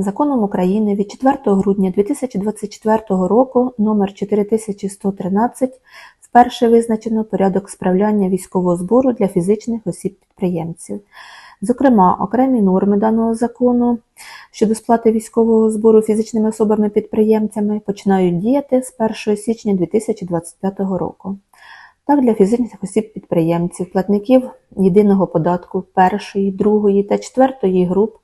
Законом України від 4 грудня 2024 року номер 4113 вперше визначено порядок справляння військового збору для фізичних осіб-підприємців. Зокрема, окремі норми даного закону щодо сплати військового збору фізичними особами-підприємцями починають діяти з 1 січня 2025 року. Так, для фізичних осіб-підприємців, платників єдиного податку першої, другої та четвертої груп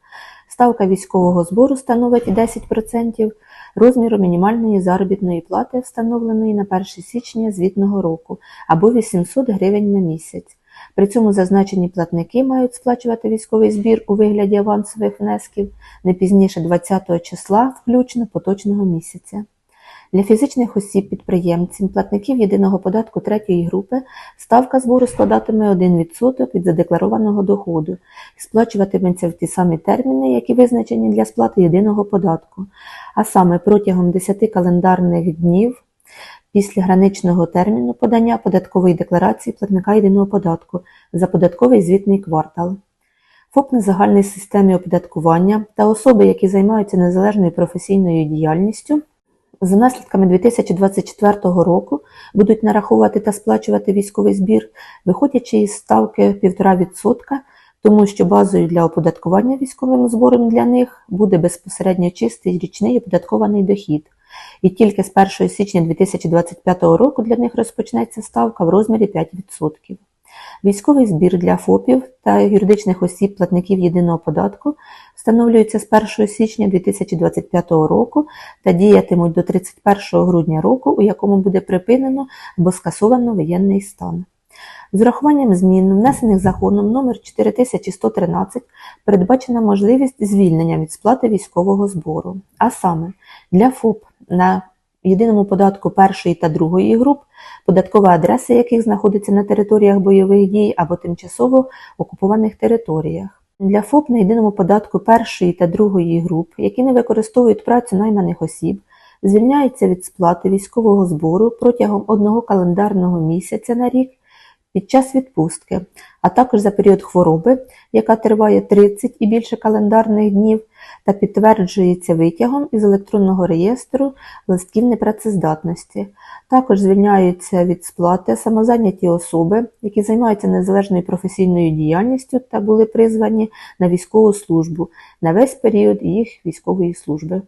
ставка військового збору становить 10% розміру мінімальної заробітної плати, встановленої на 1 січня звітного року, або 800 гривень на місяць. При цьому зазначені платники мають сплачувати військовий збір у вигляді авансових внесків не пізніше 20 числа включно поточного місяця. Для фізичних осіб-підприємців, платників єдиного податку третьої групи, ставка збору складатиме 1% від задекларованого доходу і сплачуватиметься в ті самі терміни, які визначені для сплати єдиного податку, а саме протягом 10 календарних днів після граничного терміну подання податкової декларації платника єдиного податку за податковий звітний квартал. ФОП на загальній системі оподаткування та особи, які займаються незалежною професійною діяльністю, за наслідками 2024 року будуть нараховувати та сплачувати військовий збір, виходячи із ставки 1,5%, тому що базою для оподаткування військовим збором для них буде безпосередньо чистий річний оподаткований дохід. І тільки з 1 січня 2025 року для них розпочнеться ставка в розмірі 5%. Військовий збір для ФОПів та юридичних осіб платників єдиного податку встановлюється з 1 січня 2025 року та діятимуть до 31 грудня року, у якому буде припинено або скасовано воєнний стан. З урахуванням змін, внесених законом номер 4113, передбачена можливість звільнення від сплати військового збору, а саме для ФОП на єдиному податку першої та другої груп, податкова адреса яких знаходиться на територіях бойових дій або тимчасово окупованих територіях. Для ФОП на єдиному податку першої та другої груп, які не використовують працю найманих осіб, звільняються від сплати військового збору протягом одного календарного місяця на рік під час відпустки, а також за період хвороби, яка триває 30 і більше календарних днів, та підтверджується витягом із електронного реєстру листків непрацездатності. Також звільняються від сплати самозайняті особи, які займаються незалежною професійною діяльністю та були призвані на військову службу на весь період їх військової служби.